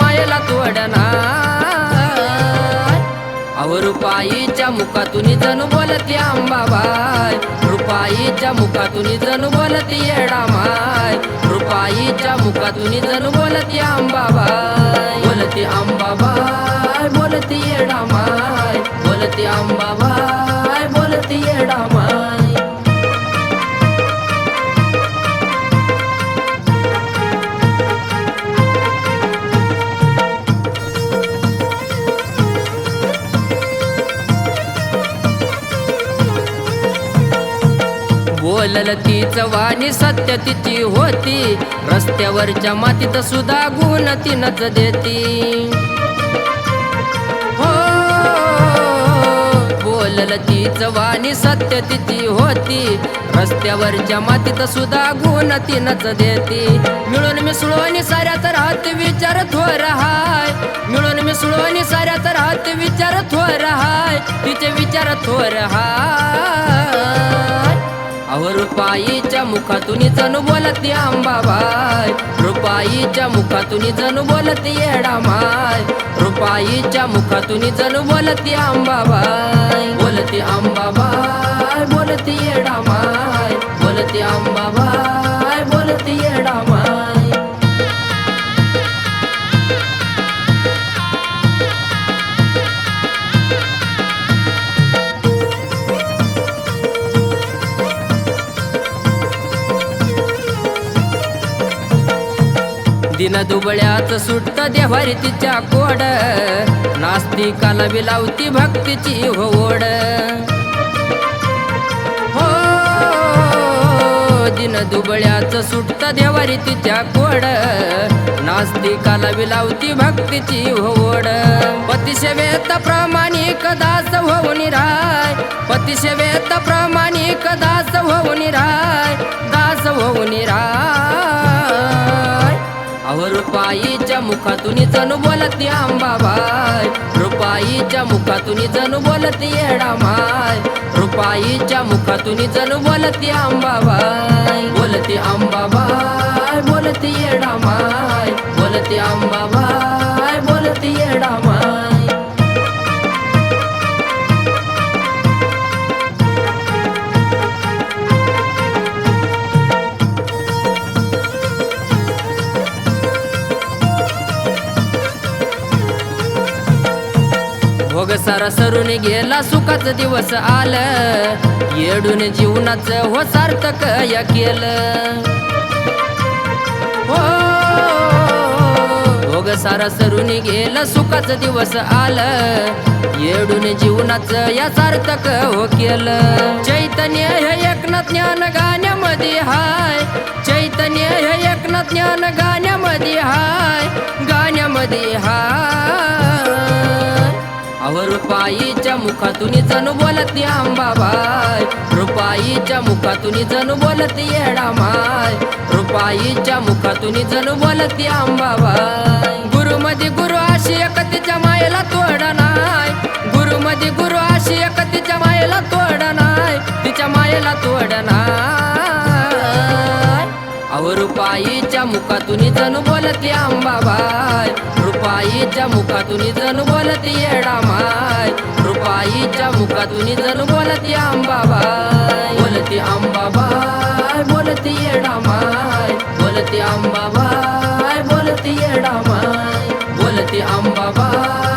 मायेला तोडना अहो रुपाईच्या मुखातून जणू बोलती आंबाबाय रुपाईच्या मुखातून जणू बोलती येडा माय रुपाईच्या मुखातून जणू बोलती आंबाबाय बोलती आंबाबाय बोलती येडा माय बोलती आंबाबाय बोलल तीच वाणी सत्य तिची होती. रस्त्यावरच्या मातीत सुद्धा गुण तिनच देती. हो बोलल तीच वाणी सत्य तिची होती. रस्त्यावरच्या मातीत सुद्धा गुण तिनच देती. मिळून मिसळून साऱ्यात राहत विचार थोर हाय. मिळून मिसळून साऱ्यात राहत विचार थोर हाय. तिचे विचार थोर हाय. अहो रुपाईच्या मुखातून जणू बोलती अंबाबाई रुपाईच्या मुखातून जणू बोलती येडा माय रुपाईच्या मुखातून जणू बोलती अंबाबाई बोलती अंबाबाय बोलती येडा माय बोलती अंबाबाय बोलती येडा माय दिन दुबळ्यात सुटत देवारी तिच्या कोड. नास्तिकाला विलावती भक्तीची होड हो दिन दुबळ्याच सुटत देवारी तिच्या कोड. नास्तिकाला विलावती भक्तीची होड पतिसेवेत प्रामाणिक दास होऊन राय. पतिसेवेत प्रामाणिक दास होऊन राय. रुपाईच्या मुखातून जणू बोलती आंबाबाय रुपाईच्या मुखातून जणू बोलती येडा माय रुपाईच्या मुखातून जणू बोलती आंबाबाय बोलती आंबाबाय बोलती येडा माय बोलती आंबाबाय मग सारा सरून गेला सुखाच दिवस आलं. येडून जीवनाच हो सार्थक या केलं. हो भोग सारा सरून गेला सुखाच दिवस आलं. येडून जीवनाच या सार्थक हो केलं. चैतन्य हे एकनाथ ज्ञान गाण्यामध्ये हाय. चैतन्य हे एकनाथ ज्ञान गाण्यामध्ये हाय. गाण्यामध्ये हाय. रुपाईच्या मुखातून जणू बोलती अंबाबाई. रुपाईच्या मुखातून जणू बोलती येडा माय रुपाईच्या मुखातून जणू बोलती अंबाबाई. गुरु मध्ये गुरु अशी एकतीच्या मायेला तोड नाय गुरु मध्ये गुरु अशी एकतीच्या मायेला तोड नाय तिच्या मायेला तोड नाय रुपाईच्या मुखातून जणू बोलती अंबाबाई रुपाईच्या मुखातून जणू बोलती येडा माय रुपाईच्या मुखातून जणू बोलती अंबाबाई बोलती अंबाबाई बोलती येडा माय बोलती अंबाबाई बोलती येडा माय बोलती अंबा